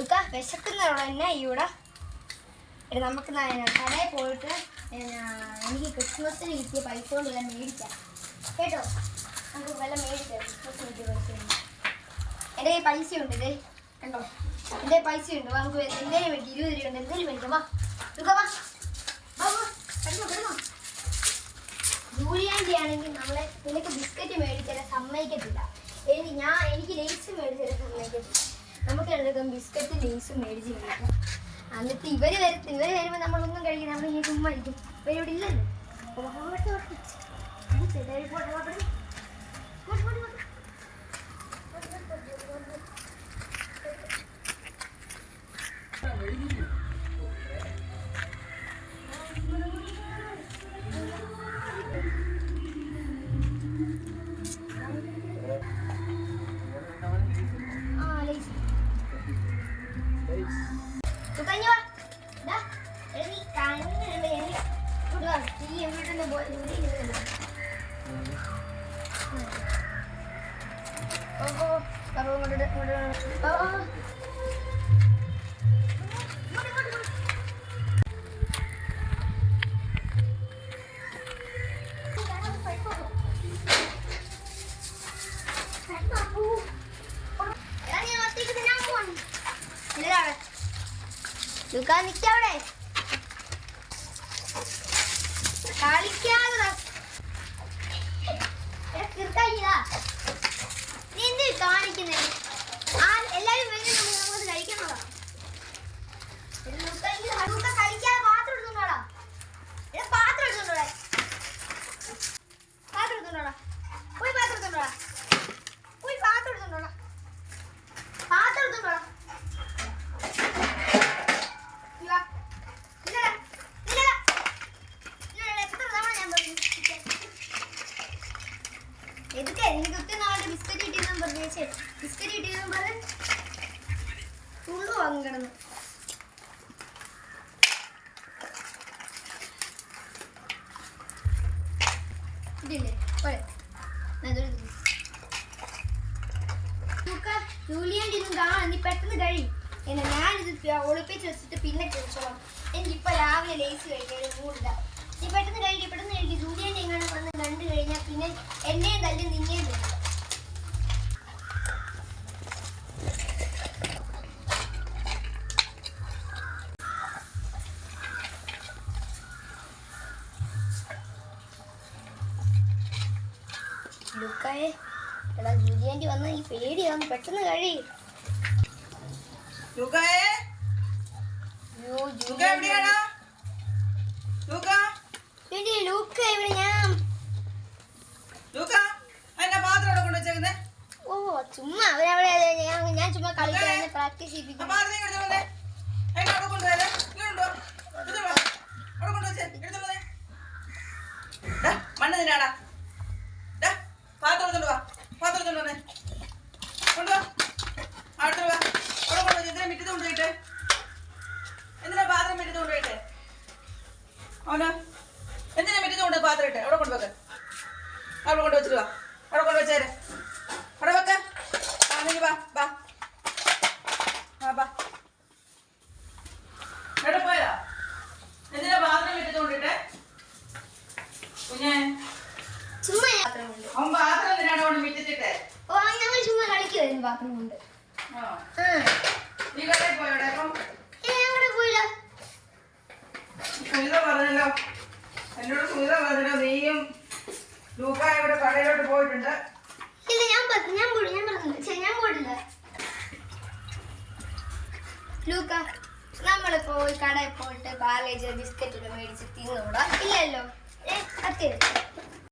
ഇതൊക്കെ വിശക്കുന്നവിടെ തന്നെ ഇവിടെ നമുക്ക് കടയിൽ പോയിട്ട് എനിക്ക് ക്രിസ്മസിന് കിട്ടിയ പൈസ കൊണ്ട് വല്ല മേടിക്കാം. കേട്ടോ? നമുക്ക് വല്ല മേടിക്കാം ക്രിസ്മസിന് കിട്ടിയ പൈസ എന്റെ കയ്യിൽ പൈസ ഉണ്ട് ഇതേ. കണ്ടോ? എന്റെ പൈസ ഉണ്ട്. നമുക്ക് എന്തെങ്കിലും വേണ്ടി ഇരുപത് രൂപ ഉണ്ട്. എന്തെങ്കിലും വേണ്ടി വാ ഇക്ക വാ. കിടന്നോ കിടന്നോ. ജൂലിയാന്റെ ആണെങ്കിൽ നമ്മളെ നിനക്ക് ബിസ്ക്കറ്റ് മേടിച്ചാൽ സമ്മതിക്കത്തില്ല. എനിക്ക് ഞാൻ എനിക്ക് ലേസ് മേടിച്ചാൽ സമ്മതിക്കത്തില്ല. നമുക്ക് രണ്ടുപേർക്കും ബിസ്ക്കറ്റ് ലേസ് മേടിച്ച് കഴിക്കാം. എന്നിട്ട് ഇവർ വരത്ത് ഇവർ വരുമ്പോൾ നമ്മളൊന്നും കഴിക്കില്ല. നമ്മൾ ഈ ചുമ്മാ ഇവരിവിടെ ഇല്ലല്ലോ. ഇങ്ങോട്ട് വാ. നീ എങ്ങോട്ടൊന്ന് പാത്രം എടുത്തോണ്ടാ എടാ പാത്രം എടുത്തോണ്ടോടെ പാത്രം എടുത്തോണ്ടാ പോയി പാത്രം എടുത്തോണ്ടാ പോയി പാത്രം എടുത്തോണ്ടാ പാത്രം എടുത്തോണ്ടാ ഇല്ല. ഇല്ലടാ. ഇല്ലടാ. ഇല്ലടാ. എത്ര തവണ ഞാൻ പറഞ്ഞു നിൽക്കാൻ. എതുക്കെ എനിക്ക് ഒത്തിരി നാളെ ബിസ്ക്കറ്റ് കിട്ടിയെന്നും പറഞ്ഞു പെട്ടെന്ന് ഞാനിത് ഒളിപ്പിച്ച് വെച്ചിട്ട് പിന്നെ കഴിച്ചോളാം. എനിക്കിപ്പോൾ രാവിലെ ലേസ് കഴിക്കാൻ മൂടില്ല നീ പെട്ടെന്ന് കഴിക്കും പെട്ടെന്ന് കഴിക്കും ജൂലിയാന്റെ എങ്ങനെ വന്ന് കണ്ടു കഴിഞ്ഞാൽ പിന്നെ എന്നെയും തല്ലി നിന്നെയും തല്ലും ലുക്കായെ. എടാ ജൂലിയാന്റെ വന്ന ഈ പേടിയാന്ന് പെട്ടെന്ന് കഴി. ലൂക്കായേ. ലൂക്ക എവിടെയാടാ? ലൂക്ക. എടി ലൂക്ക ഇവിടെ ഞാൻ ലൂക്ക അതിന്റെ പാത്രം അവിടെ കൊണ്ട് വെച്ചേക്കുന്നേ? ഓ ചുമ്മാ അവരവിടെ ഞാൻ ഞാൻ ചുമ്മാ കളിക്കാൻ പ്രാക്ടീസ് ചെയ്യിപ്പിക്കും പാത്രം ഇങ്ങ് എടുത്ത് വന്നേ അതിന്റെ അവിടെ കൊണ്ടുവരേ ഇങ്ങോട്ടോ എടുത്തോണ്ട് വാ. അവിടെ കൊണ്ട് വെച്ചേ എടുത്തോണ്ട് വന്നേ ഡാ, മണ്ണ് തിന്നാടാ ഡാ, പാത്രം എടുത്തോണ്ട് വാ പാത്രം എടുത്തോണ്ട് വന്നേ കൊണ്ടുവാ അടുത്ത് വാ അവിടെ കൊണ്ട് വെച്ച് എന്തിനാ മിറ്റത്ത് കൊണ്ടുപോയിട്ടെ എന്തിനാ പാത്രം മിറ്റത്ത് കൊണ്ടുപോയിട്ടെ അവനോ എന്തിനാ മിറ്റത്ത് കൊണ്ട് പാത്രം ഇട്ടെ? അവിടെ കൊണ്ടുവെക്ക് അവിടെ കൊണ്ട് വെച്ചിട്ട് വാ. അവിടെ കൊണ്ട് വെച്ചേരെ. അവിടെ വെക്ക. ആ നീ വാ വാ. ആ വാ. എവിടെ പോയതാ. എന്തിനാ പാത്രം മിറ്റത്ത് കൊണ്ടിട്ടെ കുഞ്ഞേ. ചുമ്മാ പാത്രം അവൻ പാത്രം എന്തിനാണ് കൊണ്ട് മിറ്റത്തിട്ടെ ഓ ഞങ്ങൾ ചുമ്മാ കളിക്കുമായിരുന്നു പാത്രം കൊണ്ട്. ആ. ആ. നീ കടയിൽ പോയോടെ? അപ്പം സുനിത പറഞ്ഞല്ലോ. എന്നോട് സുനിത പറഞ്ഞല്ലോ നീയും ലൂക്ക ഇവിടെ കടയിലോട്ട് പോയിട്ടുണ്ട്. ഇല്ല ഞാൻ ഞാൻ ഞാൻ പറഞ്ഞില്ല. ലൂക്ക നമ്മൾ പോയി കടയിൽ പോയിട്ട് പാർലേജ് ബിസ്ക്കറ്റ് മേടിച്ച് തിന്നൂടാ? ഇല്ലല്ലോ. കത്തി